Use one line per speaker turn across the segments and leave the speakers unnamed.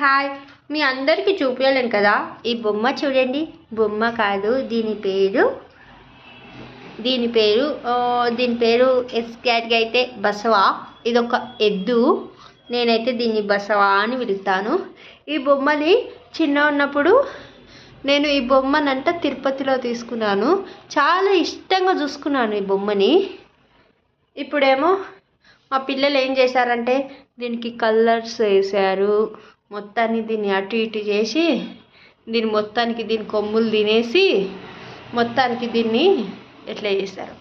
Hi. మీ అందరికీ చూపించలేను కదా? ఈ బొమ్మ చూడండి. బొమ్మ కాదు దీని పేరు. దీని పేరు దీని పేరు ఎస్ క్యాట్గా అయితే బసవా. ఇదొక ఎద్దు. నేనైతే దీన్ని బసవా అని పిలుస్తాను. ఈ బొమ్మని చిన్న ఉన్నప్పుడు నేను ఈ బొమ్మనంట తిరుపతిలో తీసుకున్నాను. చాలా ఇష్టంగా చూసుకున్నాను ఈ బొమ్మని. ఇప్పుడేమో మా పిల్లలు ఏం చేశారంటే దీనికి కలర్స్ వేశారు. మొత్తాన్ని దీన్ని అటు ఇటు చేసి దీని మొత్తానికి దీని కొమ్ములు తినేసి మొత్తానికి దీన్ని ఎట్లా చేశారు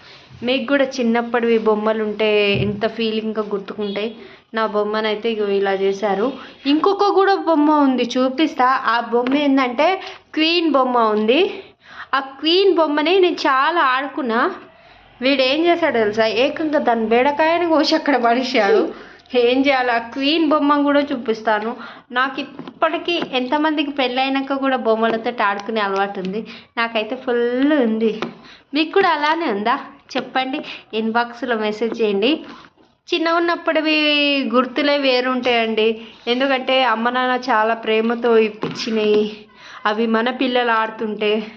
మీకు కూడా చిన్నప్పుడు ఈ బొమ్మలు ఉంటే ఎంత ఫీలింగ్గా గుర్తుకుంటాయి? నా బొమ్మనైతే ఇగో ఇలా చేశారు. ఇంకొక కూడా బొమ్మ ఉంది చూపిస్తా. ఆ బొమ్మ ఏంటంటే క్వీన్ బొమ్మ ఉంది. ఆ క్వీన్ బొమ్మని నేను చాలా ఆడుకున్నా. వీడు ఏం చేశాడు తెలుసా? ఏకంగా దాని బేడకాయని కోసి అక్కడ పడేసాడు ఏం చేయాలి? ఆ క్వీన్ బొమ్మ కూడా చూపిస్తాను. నాకు ఇప్పటికీ ఎంతమందికి పెళ్ళైనాక కూడా బొమ్మలతో ఆడుకునే అలవాటు ఉంది. నాకైతే ఫుల్ ఉంది. మీకు కూడా అలానే ఉందా? చెప్పండి. ఇన్బాక్స్లో మెసేజ్ చేయండి. చిన్న ఉన్నప్పుడువి గుర్తులే వేరుంటాయండి. ఎందుకంటే అమ్మ నాన్న చాలా ప్రేమతో ఇప్పించినాయి. అవి మన పిల్లలు ఆడుతుంటే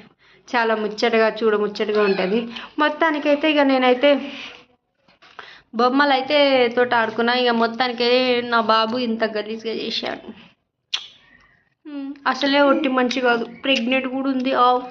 చాలా ముచ్చటగా చూడముచ్చటగా ఉంటుంది. మొత్తానికైతే ఇక నేనైతే బొమ్మలు అయితే తోట ఆడుకున్నా. ఇక మొత్తానికి నా బాబు ఇంత గలీజ్గా చేశాడు. అసలే ఒట్టి మంచి కాదు. ప్రెగ్నెంట్ కూడా ఉంది. ఆవ్.